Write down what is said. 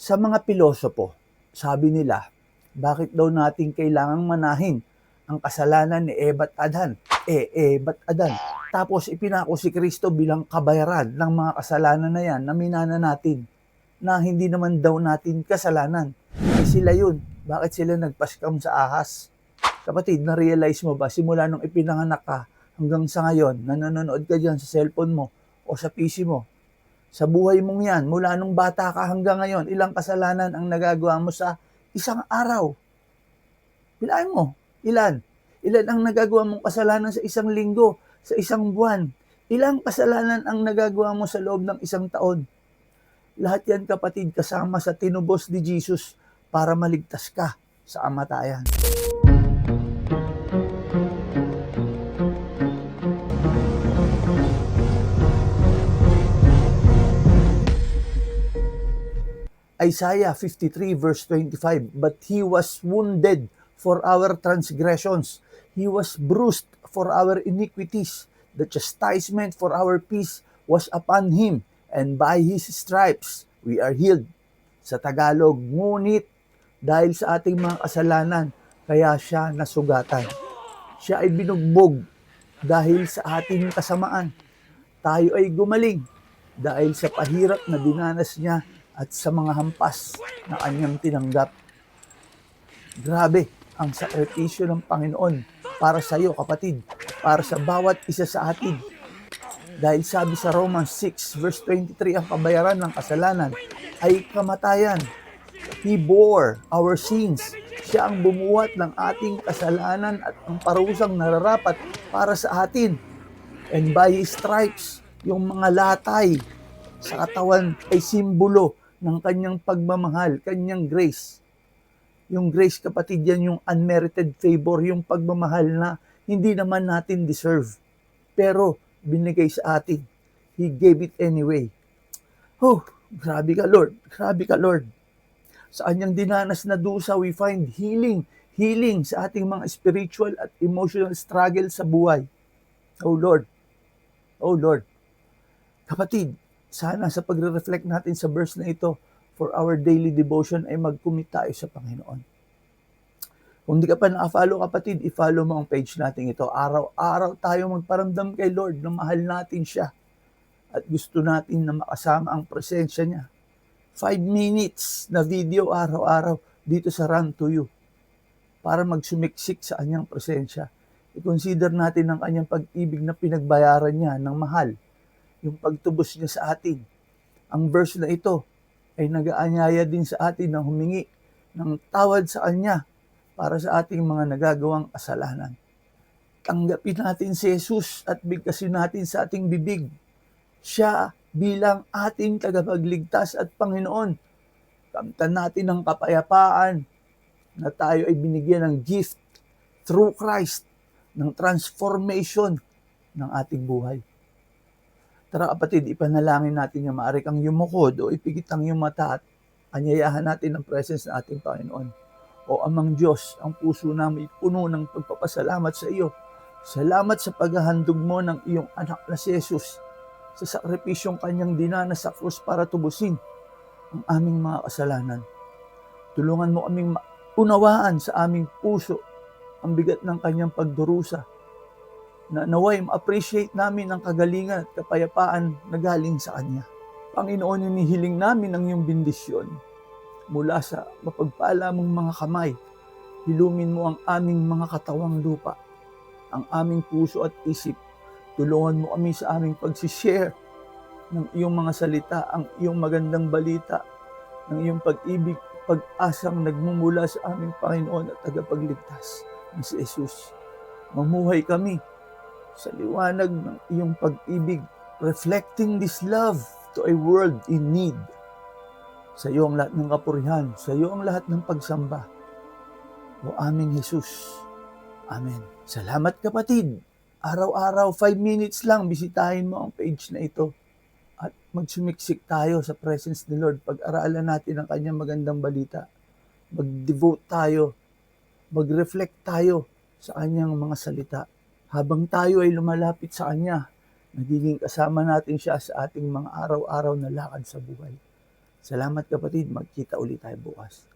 Sa mga pilosopo, sabi nila, bakit daw natin kailangang manahin ang kasalanan ni Eva at Adan? Eh, Eva at Adan. Tapos ipinako si Kristo bilang kabayaran ng mga kasalanan na yan na minana natin na hindi naman daw natin kasalanan. Eh, sila yun. Bakit sila nagpaskam sa ahas? Kapatid, na-realize mo ba simula nung ipinanganak ka hanggang sa ngayon na nanonood ka dyan sa cellphone mo o sa PC mo, sa buhay mong yan, mula nung bata ka hanggang ngayon, ilang kasalanan ang nagagawa mo sa isang araw? Bilahin mo, ilan? Ilan ang nagagawa mong kasalanan sa isang linggo, sa isang buwan? Ilang kasalanan ang nagagawa mo sa loob ng isang taon? Lahat yan kapatid kasama sa tinubos ni Jesus para maligtas ka sa amatayan. Isaiah 53 verse 25, But he was wounded for our transgressions. He was bruised for our iniquities. The chastisement for our peace was upon him, and by his stripes we are healed. Sa Tagalog, ngunit dahil sa ating mga kasalanan, kaya siya nasugatan. Siya ay binugbog dahil sa ating kasamaan. Tayo ay gumaling dahil sa pahirap na dinanas niya at sa mga hampas na kanyang tinanggap. Grabe ang sakripisyo ng Panginoon para sa iyo, kapatid, para sa bawat isa sa atin. Dahil sabi sa Romans 6 verse 23, ang kabayaran ng kasalanan ay kamatayan. He bore our sins. Siya ang bumuhat ng ating kasalanan at ang parusang nararapat para sa atin. And by His stripes, yung mga latay sa katawan ay simbolo ng kanyang pagmamahal, kanyang grace. Yung grace, kapatid, yan yung unmerited favor, yung pagmamahal na hindi naman natin deserve. Pero, binigay sa atin. He gave it anyway. Oh, grabe ka, Lord. Grabe ka, Lord. Sa kanyang dinanas na dusa, we find healing. Healing sa ating mga spiritual at emotional struggle sa buhay. Oh, Lord. Oh, Lord. Kapatid, sana sa pagre-reflect natin sa verse na ito for our daily devotion ay mag-commit tayo sa Panginoon. Kung di ka pa naka-follow kapatid, i-follow mo ang page natin ito. Araw-araw tayo magparamdam kay Lord na mahal natin siya at gusto natin na makasama ang presensya niya. Five minutes na video araw-araw dito sa Run to You para magsumiksik sa kanyang presensya. I-consider natin ang kanyang pag-ibig na pinagbayaran niya ng mahal yung pagtubos niya sa atin. Ang verse na ito ay nag-aanyaya din sa atin na humingi ng tawad sa Kanya para sa ating mga nagagawang kasalanan. Tanggapin natin si Jesus at bigkasin natin sa ating bibig. Siya bilang ating tagapagligtas at Panginoon. Kamtan natin ang kapayapaan na tayo ay binigyan ng gift through Christ ng transformation ng ating buhay. Tara kapatid, ipanalangin natin yung maaari kang yumukod o ipigit ang iyong mata at anyayahan natin ang presence ng ating Panginoon. O amang Diyos, ang puso namin puno ng pagpapasalamat sa iyo. Salamat sa paghahandog mo ng iyong anak na si Jesus sa sakripisyong kanyang dinanas sa krus para tubusin ang aming mga kasalanan. Tulungan mo kaming unawaan sa aming puso ang bigat ng kanyang pagdurusa na naway ma-appreciate namin ang kagalingan at kapayapaan na galing sa Kanya. Panginoon, hinihiling namin ang iyong bendisyon mula sa mapagpala mong mga kamay. Hilumin mo ang aming mga katawang lupa, ang aming puso at isip. Tulungan mo kami sa aming pagsishare ng iyong mga salita, ang iyong magandang balita, ng iyong pag-ibig, pag-asang nagmumula sa aming Panginoon at tagapagligtas si Jesus. Mamuhay kami sa liwanag ng iyong pag-ibig, reflecting this love to a world in need. Sa iyo ang lahat ng kapurihan, sa iyo ang lahat ng pagsamba. O aming Jesus. Amen. Salamat kapatid. Araw-araw, 5 minutes lang, bisitahin mo ang page na ito. At magsumiksik tayo sa presence ni Lord. Pag-aralan natin ang kanyang magandang balita. Mag-devote tayo. Mag-reflect tayo sa kanyang mga salita habang tayo ay lumalapit sa Kanya, nagiging kasama natin siya sa ating mga araw-araw na lakad sa buhay. Salamat kapatid, magkita ulit tayo bukas.